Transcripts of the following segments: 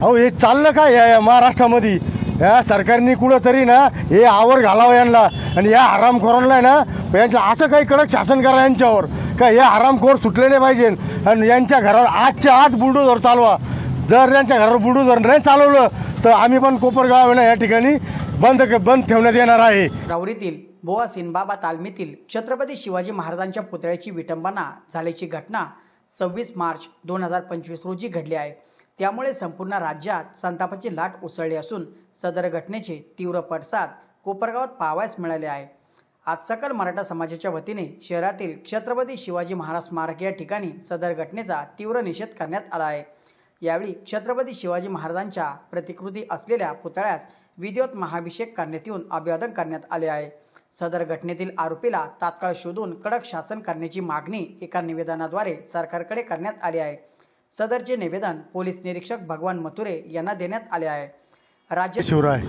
अहो हे चाललं काय या या महाराष्ट्रामध्ये? या सरकारने कुठंतरी ना हे आवर घालावं यांना. आणि या हरामखोरांना आहे ना यांचं असं काही कडक शासन करा यांच्यावर. का हे हरामखोर सुटले नाही पाहिजे. आणि यांच्या घरावर आजच्या आज बुलडोजर चालवा. जर यांच्या घरावर बुलडोजर नाही चालवलं तर आम्ही पण कोपरगाव ना या ठिकाणी बंद बंद ठेवण्यात येणार आहे. राऊरीतील बोवा सिनबाबा तालमीतील छत्रपती शिवाजी महाराजांच्या पुतळ्याची विटंबना झाल्याची घटना सव्वीस मार्च दोन हजार पंचवीस रोजी घडली आहे. त्यामुळे संपूर्ण राज्यात संतापाची लाट उसळली असून सदर घटनेचे तीव्र पडसाद कोपरगावात पाहावयास मिळाले आहे. आज सकल मराठा समाजाच्या वतीने शहरातील छत्रपती शिवाजी महाराज स्मारक या ठिकाणी सदर घटनेचा तीव्र निषेध करण्यात आला आहे. यावेळी छत्रपती शिवाजी महाराजांच्या प्रतिकृती असलेल्या पुतळ्यास विधिवत महाभिषेक करण्यात येऊन अभिवादन करण्यात आले आहे. सदर घटनेतील आरोपीला तात्काळ शोधून कडक शासन करण्याची मागणी एका निवेदनाद्वारे सरकारकडे करण्यात आली आहे. सदरचे निवेदन पोलीस निरीक्षक भगवान मथुरे यांना देण्यात आले आहे. राज्य शिवराय.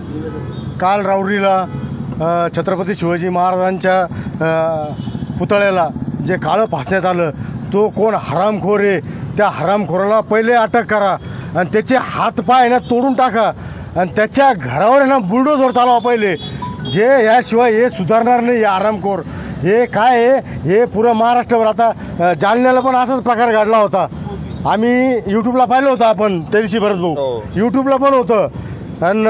काल राऊरीला छत्रपती शिवाजी महाराजांच्या पुतळ्याला जे काळं फासण्यात आलं तो कोण हरामखोर आहे? त्या हरामखोराला पहिले अटक करा आणि त्याचे हातपाय ना तोडून टाका आणि त्याच्या घरावर आहे ना बुलडोजर चालवा पहिले. जे याशिवाय हे सुधारणार नाही या आरामखोर हे काय आहे? हे पुरं महाराष्ट्रावर आता जालन्याला पण असाच प्रकार घडला होता. आम्ही यूट्यूबला पाहिलं होतं आपण त्या दिवशी भरत भाऊ. यूट्यूबला पण होतं. आणि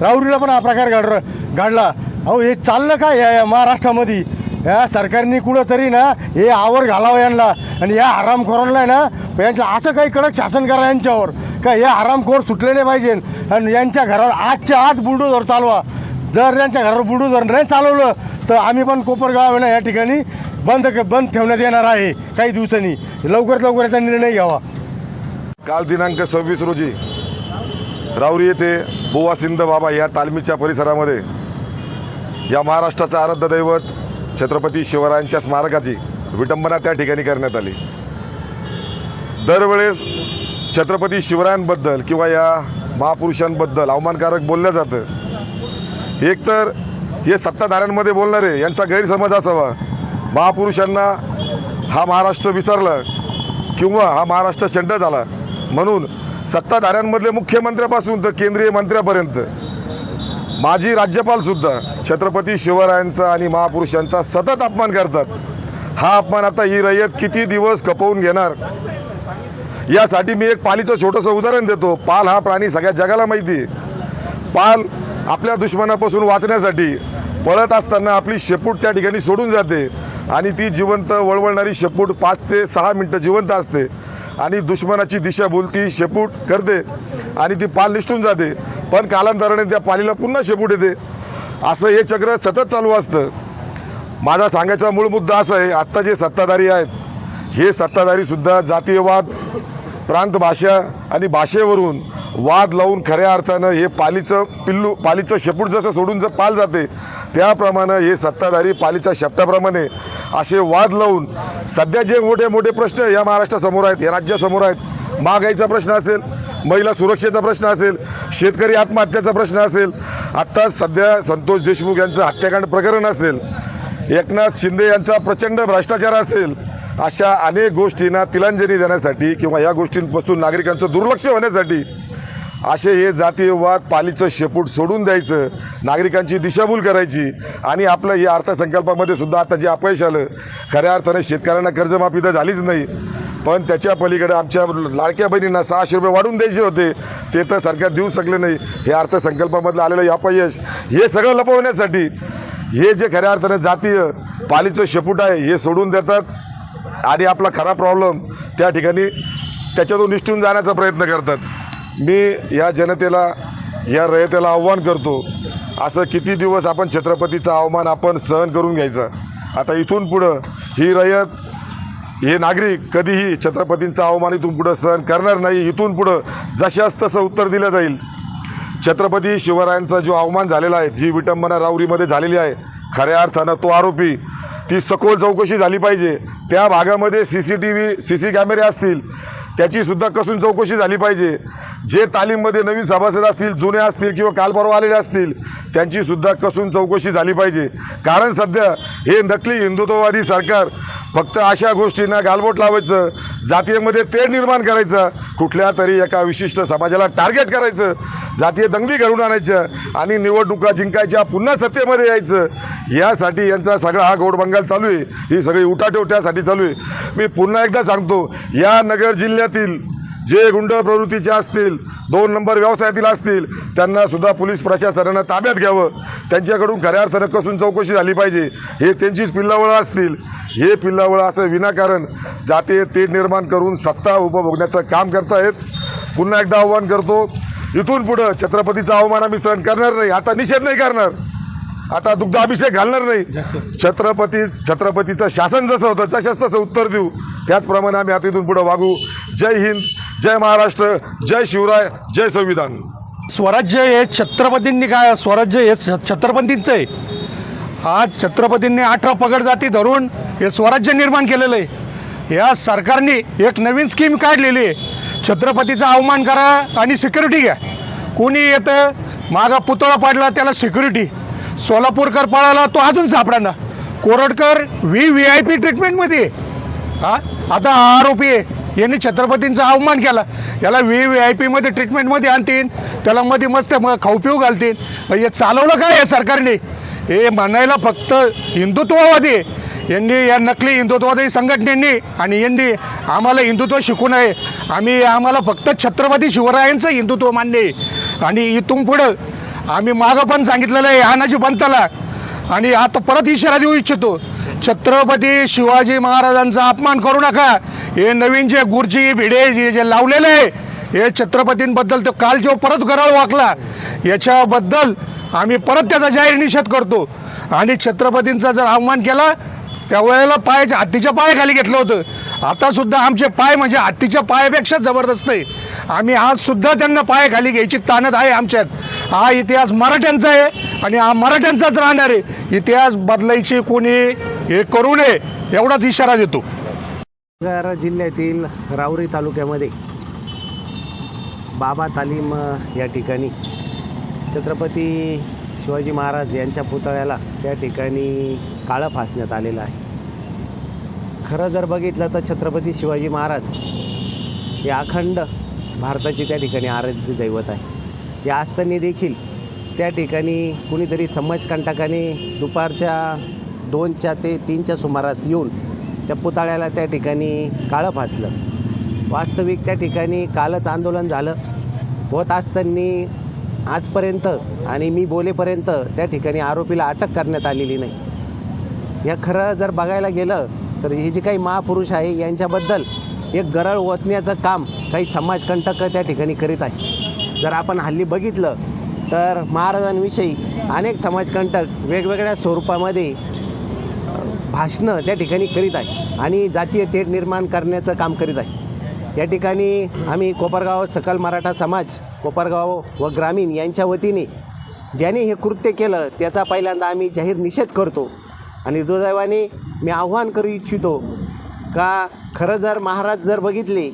राऊरीला पण हा प्रकार घड घडला. अहो हे चाललं काय या या महाराष्ट्रामध्ये? या सरकारने कुठं तरी ना हे आवर घालावं यांना. आणि या हरामखोरांना ना यांचं असं काही कडक शासन करा यांच्यावर. का हे हरामखोर सुटले नाही पाहिजे. आणि यांच्या घरावर आजच्या आज बुलडोजर चालवा. जर यांच्या घरावर बुलडोजर नाही चालवलं तर आम्ही पण कोपरगाव ना या ठिकाणी बंद बंद ठेवण्यात येणार आहे. काही दिवसांनी. लवकरात लवकर याचा निर्णय घ्यावा. काल दिनांक सव्वीस रोजी राऊरी येथे बुवा सिंध बाबा या तालमीच्या परिसरामध्ये या महाराष्ट्राचं आराध्य दैवत छत्रपती शिवरायांच्या स्मारकाची विटंबना त्या ठिकाणी करण्यात आली. दरवेळेस छत्रपती शिवरायांबद्दल किंवा या महापुरुषांबद्दल अवमानकारक बोललं जातं. एकतर हे सत्ताधाऱ्यांमध्ये बोलणारे यांचा गैरसमज असावा. महापुरुषांना हा महाराष्ट्र विसरला किंवा हा महाराष्ट्र चंड झाला म्हणून सत्ताधाऱ्यांमधले मुख्यमंत्र्यापासून तर केंद्रीय मंत्र्यापर्यंत माजी राज्यपालसुद्धा छत्रपती शिवरायांचा आणि महापुरुषांचा सतत अपमान करतात. हा अपमान आता ही रयत किती दिवस खपवून घेणार? यासाठी मी एक पालीचं छोटंसं उदाहरण देतो. पाल हा प्राणी सगळ्या जगाला माहिती आहे. पाल आपल्या दुश्मनापासून वाचण्यासाठी पळत असताना आपली शेपूट त्या ठिकाणी सोडून जाते. आणि ती जिवंत वळवळणारी शेपूट पाच ते सहा मिनटं जिवंत असते. आणि दुश्मनाची दिशा बोलती शेपूट करते. आणि ती पाल निष्ठून जाते. पण कालांतराने त्या पालीला पुन्हा शेपूट येते. असं हे चक्र सतत चालू असतं. माझा सांगायचा मूळ मुद्दा असा आहे आत्ता जे सत्ताधारी आहेत हे सत्ताधारी सुद्धा जातीयवाद प्रांत भाषा आणि भाषेवरून वाद लावून खऱ्या अर्थानं हे पालीचं पिल्लू पालीचं शेपूट जसं सोडून जर पाल जाते त्याप्रमाणे हे सत्ताधारी पालीच्या शेपटाप्रमाणे असे वाद लावून सध्या जे मोठे मोठे प्रश्न या महाराष्ट्रासमोर आहेत या राज्यासमोर आहेत महागाईचा प्रश्न असेल महिला सुरक्षेचा प्रश्न असेल शेतकरी आत्महत्याचा प्रश्न असेल आत्ता सध्या संतोष देशमुख यांचं हत्याकांड प्रकरण असेल एकनाथ शिंदे यांचा प्रचंड भ्रष्टाचार असेल अशा अनेक गोष्टींना तिलांजली देण्यासाठी किंवा या गोष्टींपासून नागरिकांचं दुर्लक्ष होण्यासाठी असे हे जातीयवाद पालीचं शेपूट सोडून द्यायचं नागरिकांची दिशाभूल करायची आणि आपलं या अर्थसंकल्पामध्ये सुद्धा आता जे अपयश आलं खऱ्या अर्थाने शेतकऱ्यांना कर्जमाफी तर झालीच नाही. पण त्याच्या पलीकडे आमच्या लाडक्या बहिणींना सहाशे रुपये वाढून द्यायचे होते ते तर सरकार देऊ शकले नाही. हे अर्थसंकल्पामधलं आलेलं अपयश हे सगळं लपवण्यासाठी हे जे खऱ्या अर्थाने जातीय पालीचं शेपूट आहे हे सोडून देतात. आणि आपला खरा प्रॉब्लेम त्या ठिकाणी त्याच्यातून निष्ठून जाण्याचा प्रयत्न करतात. मी या जनतेला या रयतेला आव्हान करतो असं किती दिवस आपण छत्रपतीचा अवमान आपण सहन करून घ्यायचं? आता इथून पुढं ही रयत हे नागरिक कधीही छत्रपतींचा अवमान इथून पुढं सहन करणार नाही. इथून पुढं जशास तसं उत्तर दिलं जाईल. छत्रपती शिवरायांचा जो अवमान झालेला आहे जी विटंबना राऊरीमध्ये झालेली आहे खऱ्या अर्थानं तो आरोपी ती सखोल चौकशी झाली पाहिजे. त्या भागामध्ये C C T V C C कॅमेरे असतील. त्याची सुद्धा कसून चौकशी झाली पाहिजे. जे तालीममध्ये नवीन सभासद असतील जुने असतील किंवा काल परवा आलेले असतील त्यांची सुद्धा कसून चौकशी झाली पाहिजे. कारण सध्या हे नकली हिंदुत्ववादी सरकार फक्त अशा गोष्टींना गालबोट लावायचं जातीयमध्ये तेढ निर्माण करायचं कुठल्या तरी एका विशिष्ट समाजाला टार्गेट करायचं जातीय दंगली घडून आणायचं आणि निवडणुका जिंकायच्या पुन्हा सत्तेमध्ये यायचं. यासाठी यांचा सगळा हा गोडबंगाल चालू आहे. ही सगळी उठाठेव त्यासाठी चालू आहे. मी पुन्हा एकदा सांगतो या नगर जिल्ह्यात जिल्ह्यातील जे गुंड प्रवृत्तीचे असतील दोन नंबर व्यवसायातील असतील त्यांना सुद्धा पोलीस प्रशासनानं ताब्यात घ्यावं. त्यांच्याकडून खऱ्या अर्थानं कसून चौकशी झाली पाहिजे. हे त्यांचीच पिल्लावळं असतील. हे पिल्लावळं असं विनाकारण जातीय तेढ निर्माण करून सत्ता उपभोगण्याचं काम करतायत. पुन्हा एकदा आव्हान करतो. इथून पुढं छत्रपतीचा अवमान आम्ही सहन करणार नाही. आता निषेध नाही करणार. आता दुग्ध अभिषेक घालणार नाही. छत्रपती छत्रपतीचं शासन जसं होतं तशाच तसं उत्तर देऊ. त्याचप्रमाणे आम्ही आता इथून पुढं वागू. जय हिंद जय महाराष्ट्र जय शिवराय जय संविधान. स्वराज्य हे छत्रपतींनी काय स्वराज्य हे छ- छत्रपतींचं आहे. आज छत्रपतींनी अठरा पगड जाती धरून हे स्वराज्य निर्माण केलेलं आहे. या सरकारने एक नवीन स्कीम काढलेली आहे. छत्रपतीचा अवमान करा आणि सिक्युरिटी घ्या. कोणी येतं मागा पुतळा पाडला त्याला सिक्युरिटी सोलापूरकर पळाला तो अजून सापडाना Koratkar V V I P ट्रीटमेंटमध्ये हा? आता आरोपी आहे. यांनी छत्रपतींचा अवमान केला. याला व्ही व्ही आय पीमध्ये ट्रीटमेंटमध्ये आणतील. त्याला मध्ये मस्त मग खाऊ पिऊ घालतील. हे चालवलं काय या सरकारने? हे म्हणायला फक्त हिंदुत्ववादी यांनी या नकली हिंदुत्ववादी संघटनेनी आणि यांनी आम्हाला हिंदुत्व शिकू नये. आम्ही आम्हाला फक्त छत्रपती शिवरायांचं हिंदुत्व मान्य आहे. आणि इथून पुढं आम्ही मागं पण सांगितलेलं आहे हानाजी पंताला आणि आता परत इशारा देऊ इच्छितो. छत्रपती शिवाजी महाराजांचा अपमान करू नका. हे नवीन जे गुरुजी भिडे जे जे लावलेले आहे हे छत्रपतींबद्दल तो काल जो परत गरळ वाकला याच्याबद्दल आम्ही परत त्याचा जाहीर निषेध करतो. आणि छत्रपतींचा जर अवमान केला त्यावेळेला पायाच्या हत्तीच्या पायाखाली घेतलं होतं. आता सुद्धा आमचे पाय म्हणजे हत्तीच्या पायापेक्षा जबरदस्त आहे. आम्ही आज सुद्धा त्यांना पायाखाली घ्यायची ताणत आहे आमच्यात. हा इतिहास मराठ्यांचा आहे आणि हा मराठ्यांचाच राहणार आहे. इतिहास बदलायची कोणी हे करू नये एवढाच इशारा देतो. जिल्ह्यातील राऊरी तालुक्यामध्ये बाबा तालीम या ठिकाणी छत्रपती शिवाजी महाराज यांच्या पुतळ्याला त्या ठिकाणी काळं फासण्यात आलेलं आहे. खरं जर बघितलं तर छत्रपती शिवाजी महाराज हे अखंड भारताचे त्या ठिकाणी आराध्य दैवत आहे. या असताना देखील त्या ठिकाणी कुणीतरी समाजकंटकाने दुपारच्या दोनच्या ते तीनच्या सुमारास येऊन त्या पुतळ्याला त्या ठिकाणी काळं फासलं. वास्तविक त्या ठिकाणी कालच आंदोलन झालं. होत असताना आजपर्यंत आणि मी बोलेपर्यंत त्या ठिकाणी आरोपीला अटक करण्यात आलेली नाही. या खरं जर बघायला गेलं तर हे जे काही महापुरुष आहे यांच्याबद्दल एक गरळ ओतण्याचं काम काही समाजकंटक त्या ठिकाणी करीत आहे जर आपण हल्ली बघितलं तर महाराजांविषयी अनेक समाजकंटक वेगवेगळ्या स्वरूपामध्ये भाषणं त्या ठिकाणी करीत आहे आणि जातीय तेढ निर्माण करण्याचं काम करीत आहे या ठिकाणी आम्ही कोपरगाव सकल मराठा समाज कोपरगाव व ग्रामीण यांच्या वतीने ज्याने हे कृत्य केलं त्याचा पहिल्यांदा आम्ही जाहीर निषेध करतो. आणि दुर्दैवाने मी आव्हान करू इच्छितो का खरं जर महाराज जर बघितले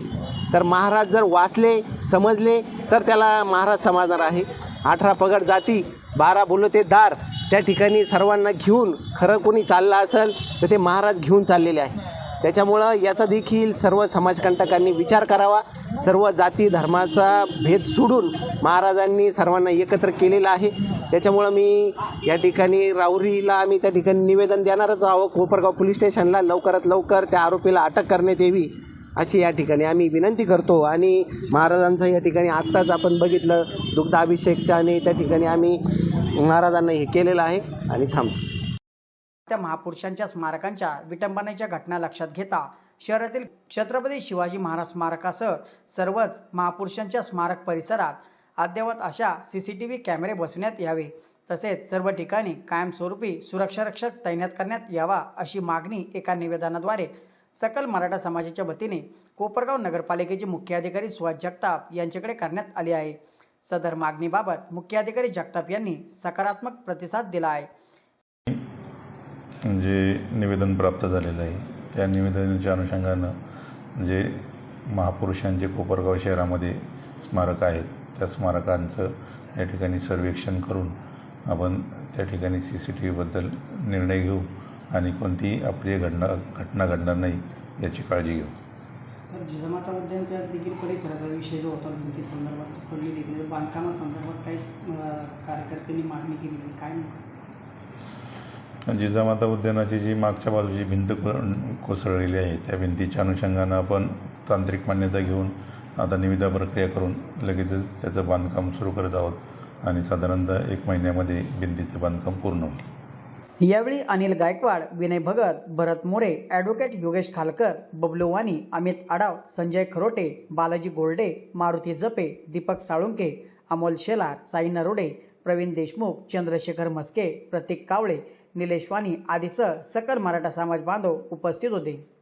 तर महाराज जर वाचले समजले तर त्याला महाराज समाधान आहे. अठरा पगड जाती बारा बोलते दार त्या ठिकाणी सर्वांना घेऊन खरं कोणी चाललं असेल तर ते महाराज घेऊन चाललेले आहे. त्याच्यामुळं याचा देखील सर्व समाजकंटकांनी विचार करावा. सर्व जाती धर्माचा भेद सोडून महाराजांनी सर्वांना एकत्र केलेलं आहे. त्याच्यामुळं मी या ठिकाणी राऊरीला आम्ही त्या ठिकाणी निवेदन देणारच आहोत. कोपरगाव पोलीस स्टेशनला लवकरात लवकर त्या आरोपीला अटक करण्यात यावी अशी या ठिकाणी आम्ही विनंती करतो. आणि महाराजांचं या ठिकाणी आत्ताच आपण बघितलं दुग्धाभिषेक आणि त्या ठिकाणी आम्ही महाराजांना हे केलेलं आहे. आणि थांबतो. त्या महापुरुषांच्या स्मारकांच्या विटंबनेच्या घटना लक्षात घेता शहरातील छत्रपती शिवाजी महाराज स्मारकासह सर्वच महापुरुषांच्या स्मारक परिसरात अद्ययावत अशा सी सी टी व्ही कॅमेरे बसवण्यात यावे. तसेच सर्व ठिकाणी कायमस्वरूपी सुरक्षारक्षक तैनात करण्यात यावा अशी मागणी एका निवेदनाद्वारे सकल मराठा समाजाच्या वतीने कोपरगाव नगरपालिकेचे मुख्याधिकारी सुहास जगताप यांच्याकडे करण्यात आली आहे. सदर मागणीबाबत मुख्याधिकारी जगताप यांनी सकारात्मक प्रतिसाद दिला आहे. जे निवेदन प्राप्त झालेलं आहे त्या निवेदनाच्या अनुषंगानं म्हणजे महापुरुषांचे कोपरगाव शहरामध्ये स्मारक आहेत त्या स्मारकांचं या ठिकाणी सर्वेक्षण करून आपण त्या ठिकाणी सी सी टी व्हीबद्दल निर्णय घेऊ आणि कोणतीही अप्रिय घटना घटना घडणार नाही याची काळजी घेऊ तर जिजामाता उद्यानच्या देखील परिसराचा विषय जो होता भिंती संदर्भात पडलेली त्याच्या बांधकामासंदर्भात काही कार्यकर्त्यांनी मागणी केली काय नेमकं? जिजामाता उद्यानाची जी मागच्या बाजूची भिंत कोसळलेली आहे त्या भिंतीच्या अनुषंगानं आपण तांत्रिक मान्यता घेऊन आता निविदा प्रक्रिया करून लगेचच त्याचं बांधकाम सुरू करत आहोत आणि साधारणतः एक महिन्यामध्ये भिंतीचं बांधकाम पूर्ण होईल. यावेळी अनिल गायकवाड विनय भगत भरत मोरे ॲडव्होकेट योगेश खालकर बबलू वाणी अमित आडाव संजय खरोटे बालाजी गोल्डे मारुती जपे दीपक साळुंके अमोल शेलार साई नरोडे प्रवीण देशमुख चंद्रशेखर म्हस्के प्रतीक कावळे निलेश वाणी आदीसह सकल मराठा समाज बांधव उपस्थित होते.